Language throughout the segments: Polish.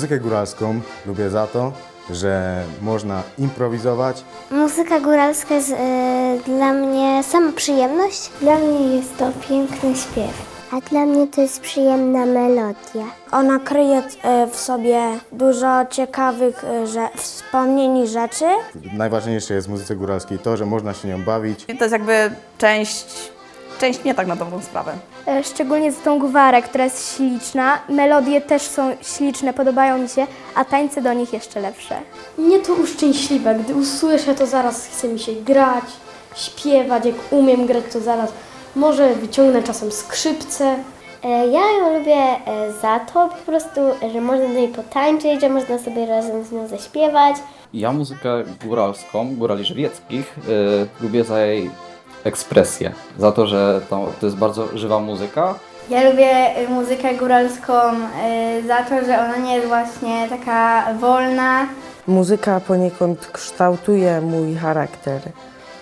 Muzykę góralską lubię za to, że można improwizować. Muzyka góralska jest e, dla mnie sama przyjemność. Dla mnie jest to piękny śpiew. A dla mnie to jest przyjemna melodia. Ona kryje e, w sobie dużo ciekawych e, że, wspomnień i rzeczy. Najważniejsze jest w muzyce góralskiej to, że można się nią bawić. To jest jakby część, część mnie tak na dobrą sprawę. E, Szczególnie z tą gwarę, która jest śliczna. Melodie też są śliczne, podobają mi się, a tańce do nich jeszcze lepsze. Mnie to uszczęśliwia. Gdy usłyszę, to zaraz chce mi się grać, śpiewać. Jak umiem grać, to zaraz może wyciągnę czasem skrzypce. E, Ja ją lubię e, za to po prostu, że można do niej potańczyć, że można sobie razem z nią zaśpiewać. Ja muzykę góralską, górali żywieckich, lubię za jej ekspresję. Za to, że to, to jest bardzo żywa muzyka. Ja lubię y, muzykę góralską y, za to, że ona nie jest właśnie taka wolna. Muzyka poniekąd kształtuje mój charakter.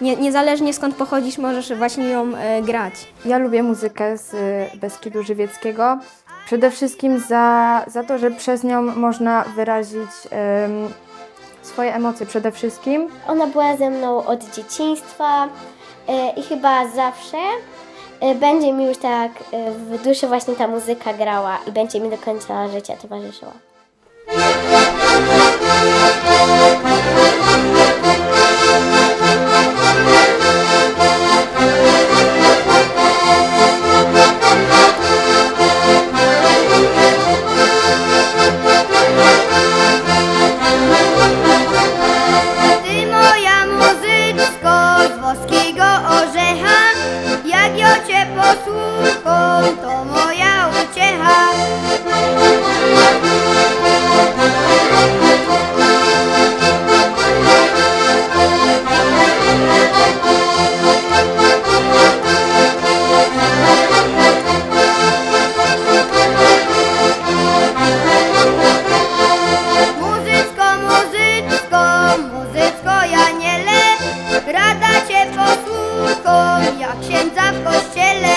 Nie, niezależnie skąd pochodzisz, możesz właśnie ją e, grać. Ja lubię muzykę z y, Beskidu Żywieckiego. Przede wszystkim za, za to, że przez nią można wyrazić em, swoje emocje przede wszystkim. Ona była ze mną od dzieciństwa i chyba zawsze e, będzie mi już tak e, w duszy właśnie ta muzyka grała i będzie mi do końca życia towarzyszyła. posłuchom, jak księdza w kościele.